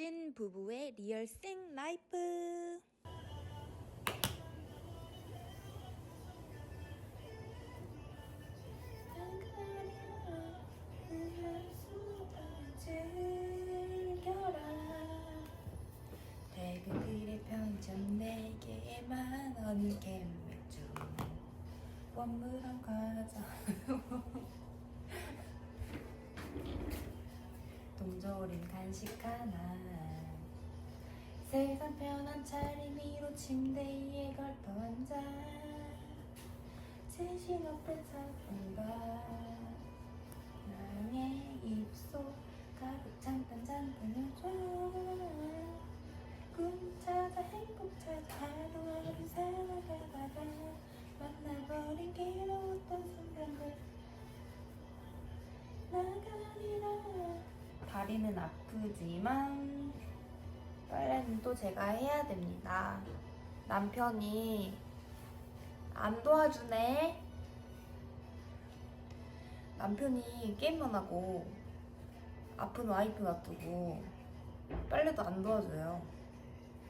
찐 부부의 리얼 생 라이프. 동조림 간식 하나. 세상 편한 차림 위로 침대 위에 걸터 앉아. 세신 어떤 사뿐과 나의 입속 가득 찬단 잔뜩을 줘꿈 찾아 행복 찾아 하루하루 살아가다가 만나버린 괴로웠던 순간들. 나가리라 다리는 아프지만 빨래는 또 제가 해야 됩니다. 남편이 안 도와주네. 남편이 게임만 하고 아픈 와이프 놔두고 빨래도 안 도와줘요.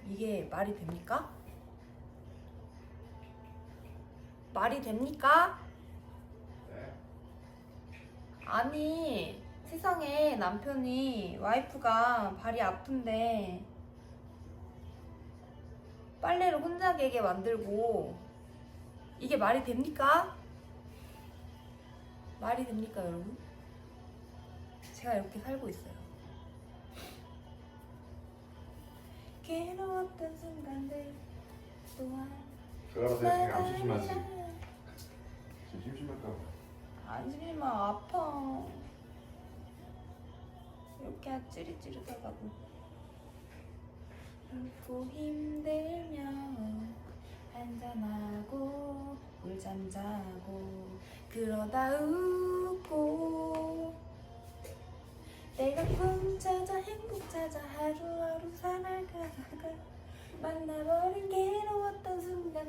이게 말이 됩니까? 말이 됩니까? 아니 세상에 남편이 와이프가 발이 아픈데 빨래를 혼자 개게 만들고 이게 말이 됩니까? 말이 됩니까 여러분? 제가 이렇게 살고 있어요 괴로웠던 순간들 또한 들어가서 되게 안 심심하지? 지금 심심할까 봐. 안심이면 아파. 이렇게 찌릿찌릿하다고. 웃고 힘들면 한잔하고 꿀잠 자고 그러다 웃고 내가 꿈 찾아 행복 찾아 하루하루 살아가다가 만나버린 괴로웠던 순간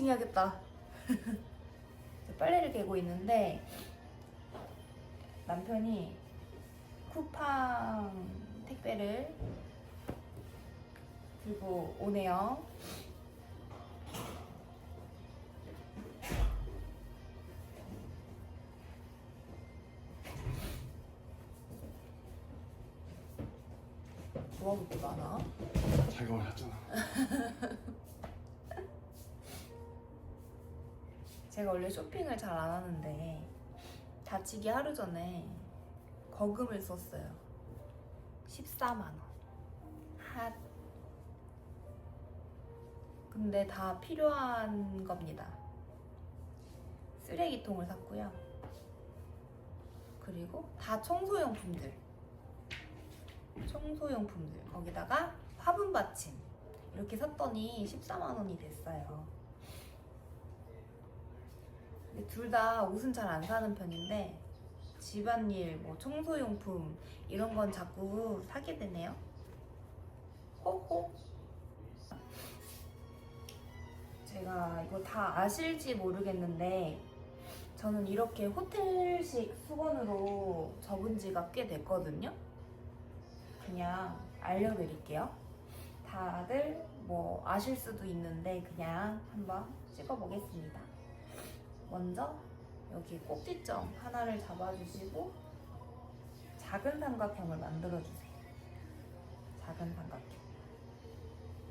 언박싱 해야겠다 빨래를 개고 있는데 남편이 쿠팡 택배를 들고 오네요. 뭐하고 또 많아? 자기가 말했잖아. 제가 원래 쇼핑을 잘 안 하는데 다치기 하루 전에 거금을 썼어요. 14만 원. 핫. 근데 다 필요한 겁니다. 쓰레기통을 샀고요. 그리고 다 청소용품들. 청소용품들. 거기다가 화분 받침. 이렇게 샀더니 14만 원이 됐어요. 둘 다 옷은 잘 안 사는 편인데 집안일, 뭐 청소용품 이런 건 자꾸 사게 되네요. 호호. 제가 이거 다 아실지 모르겠는데 저는 이렇게 호텔식 수건으로 접은 지가 꽤 됐거든요. 그냥 알려드릴게요. 다들 뭐 아실 수도 있는데 그냥 한번 찍어보겠습니다. 먼저 여기 꼭지점 하나를 잡아주시고 작은 삼각형을 만들어주세요. 작은 삼각형.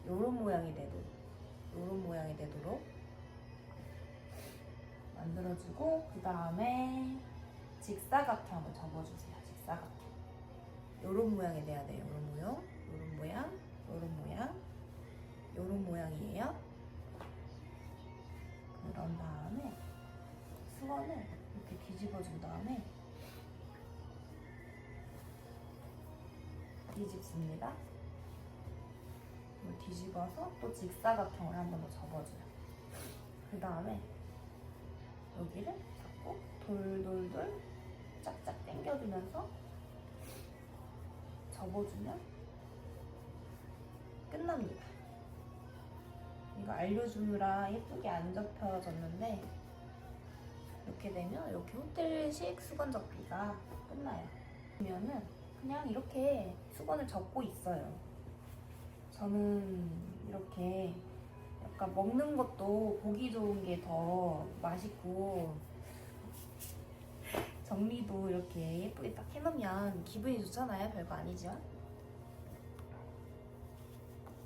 요런 모양이 되도록 요런 모양이 되도록 만들어주고 그 다음에 직사각형을 접어주세요. 직사각형. 요런 모양이 돼야 돼요. 요런 모양, 뒤집습니다. 뒤집어서 또 직사각형을 한번 더 접어줘요. 그 다음에 여기를 잡고 돌돌돌 짝짝 당겨주면서 접어주면 끝납니다. 이거 알려주느라 예쁘게 안 접혀졌는데 이렇게 되면 이렇게 호텔식 수건 접기가 끝나요. 그러면은 그냥 이렇게 수건을 접고 있어요. 저는 이렇게 약간 먹는 것도 보기 좋은 게 더 맛있고 정리도 이렇게 예쁘게 딱 해놓으면 기분이 좋잖아요. 별거 아니지만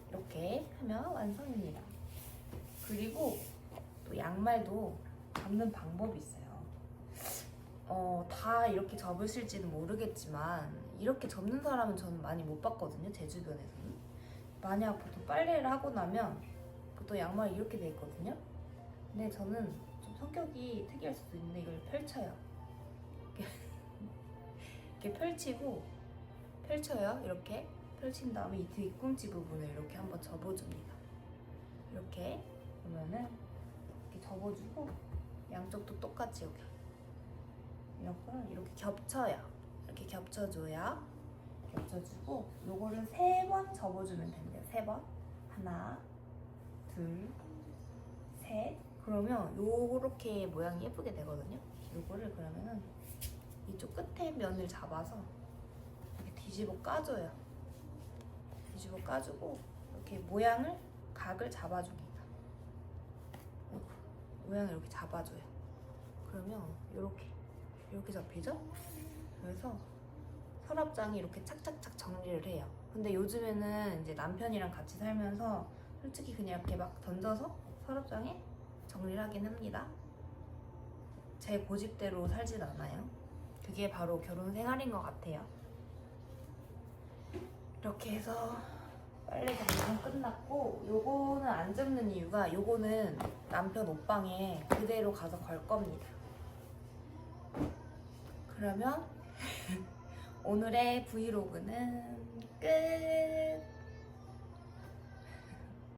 이렇게 하면 완성입니다. 그리고 또 양말도 접는 방법이 있어요. 어, 다 이렇게 접으실지는 모르겠지만 이렇게 접는 사람은 저는 많이 못 봤거든요. 제 주변에서는. 만약 보통 빨래를 하고 나면 보통 양말이 이렇게 돼 있거든요. 근데 저는 좀 성격이 특이할 수도 있는데 이걸 펼쳐요. 이렇게, 이렇게 펼치고 펼쳐요. 이렇게 펼친 다음에 이 뒤꿈치 부분을 이렇게 한번 접어줍니다. 이렇게 그러면은 이렇게 접어주고 양쪽도 똑같이 이렇게 이렇게 겹쳐요. 이렇게 겹쳐줘요. 겹쳐주고 요거를 세 번 접어주면 됩니다. 세 번. 하나, 둘, 셋. 그러면 요렇게 모양이 예쁘게 되거든요. 요거를 그러면은 이쪽 끝에 면을 잡아서 이렇게 뒤집어 까줘요. 뒤집어 까주고 이렇게 모양을 각을 잡아줍니다. 모양을 이렇게 잡아줘요. 그러면 이렇게 이렇게 잡히죠? 그래서 서랍장이 이렇게 착착착 정리를 해요. 근데 요즘에는 이제 남편이랑 같이 살면서 솔직히 그냥 이렇게 막 던져서 서랍장에 정리를 하긴 합니다. 제 고집대로 살진 않아요. 그게 바로 결혼 생활인 것 같아요. 이렇게 해서 빨래 정리는 끝났고 요거는 안 접는 이유가 요거는 남편 옷방에 그대로 가서 걸 겁니다. 그러면 오늘의 브이로그는 끝!